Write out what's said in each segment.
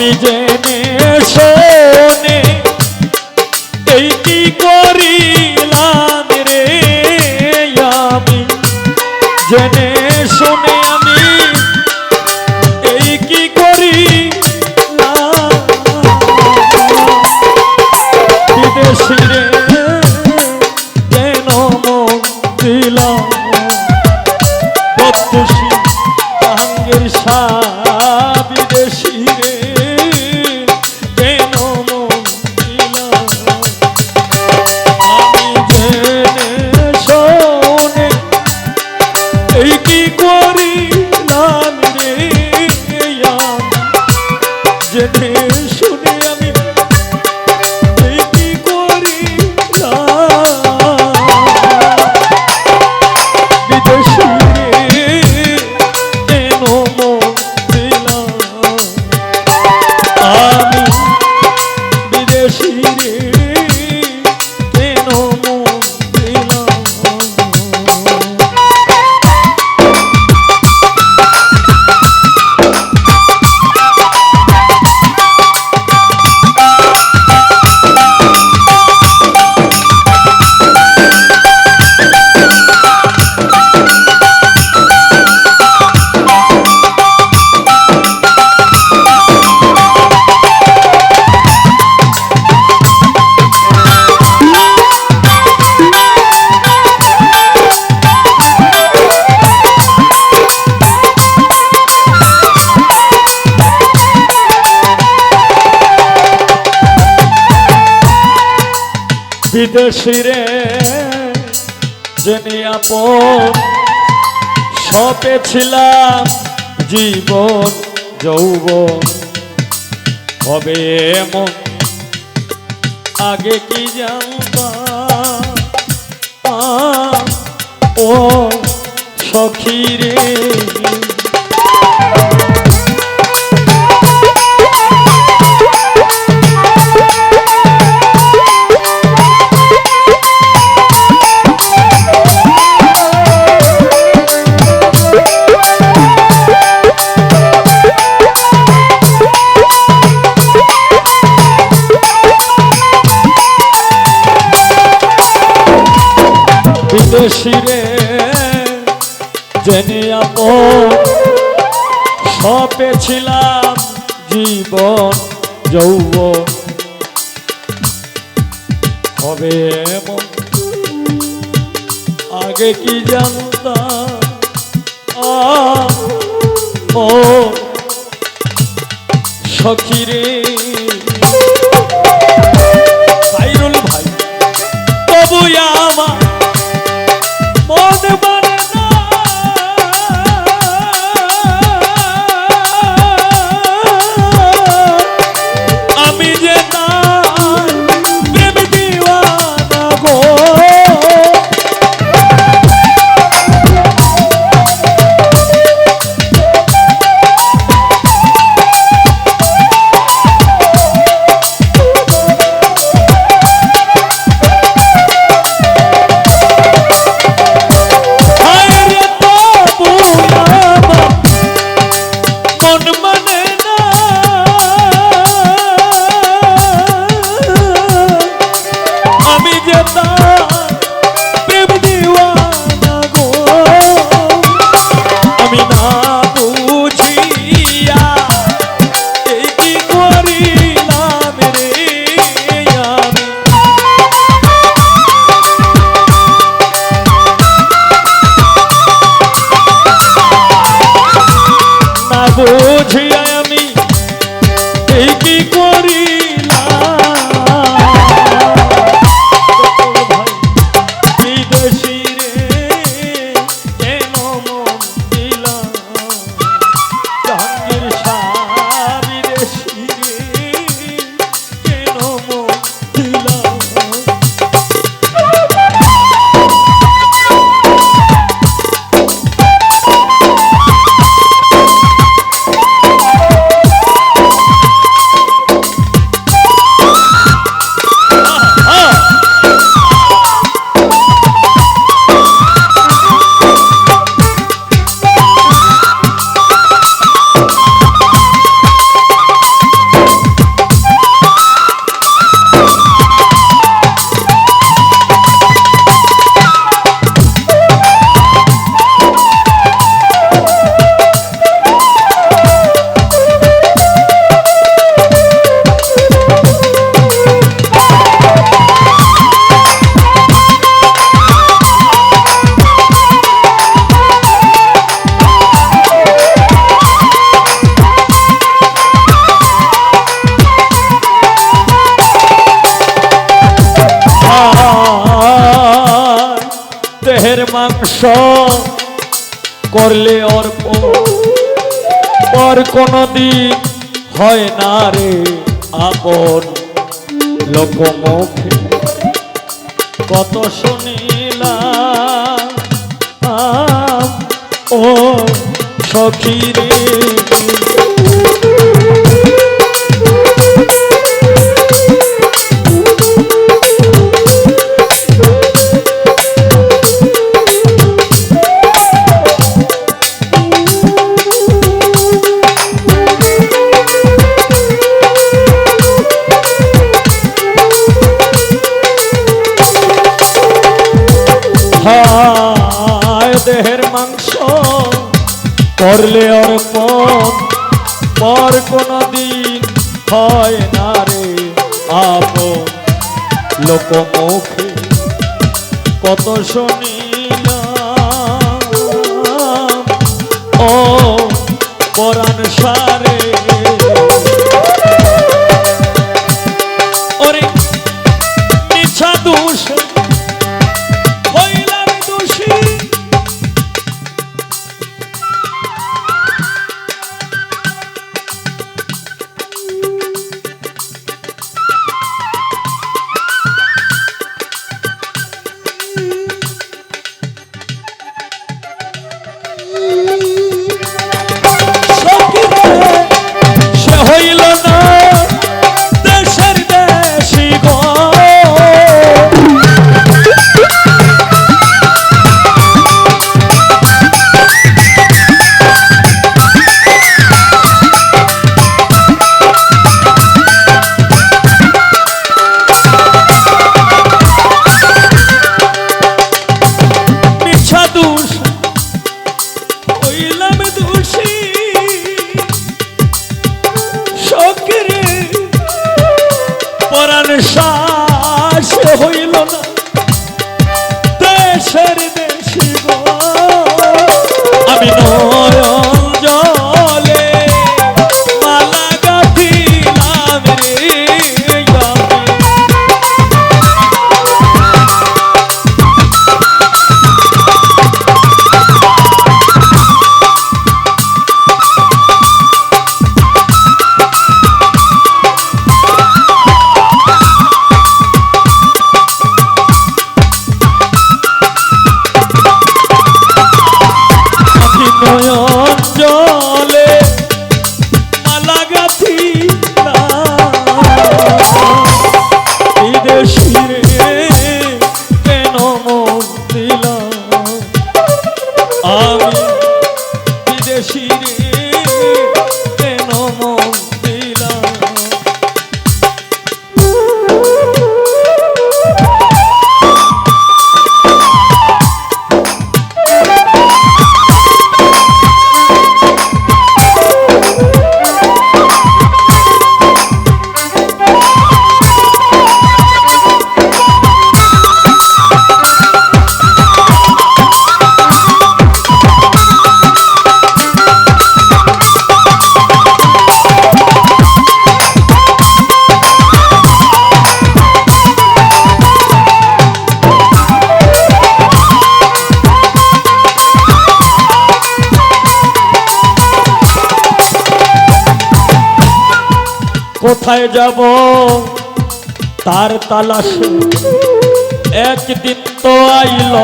আমি জেনে শোনে এই কি করিলাম রে আমি? জেনে শোনে আমি, এই কি করি বিদেশি রে জেনে বিদেশি রে জেনে আপন সপে ছিলাম জীবন যৌবন। হবে এমন আগে কি আ, ও সখী রে। বিদেশি রে। জেনে আপন, সপে ছিলাম জীবন যৌব হবে আগে কি জানতাম? ও সখী রে। ভাইরুল ভাই তবু আমার Seu bom. করলে অর্প পর কোনদিন হয় না রে আপন লোকমুখে। কত শুনিলাম ও সখী রে। করলে অর্পণ, পর কোনো দিন হয় না রে আপন। লোকমুখে কত শুনিলাম, ও পরাণ সারে আমি কোথায় যাব? তার তালাশে একদিন তো আইল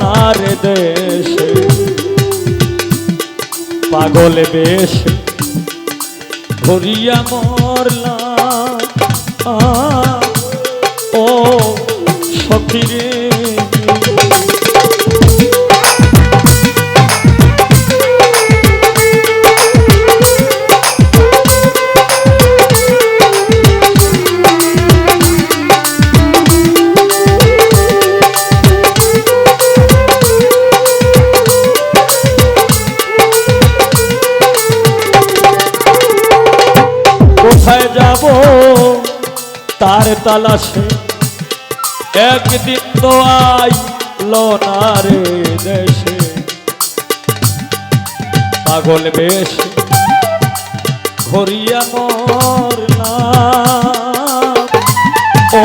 না রে দেশে। পাগল বেশ ঘুরিয়া মরলাম। ও সখিরে তালাশে। একদিন তো আইল না দেশে। পাগল বেশ ঘরিয়া মর না ও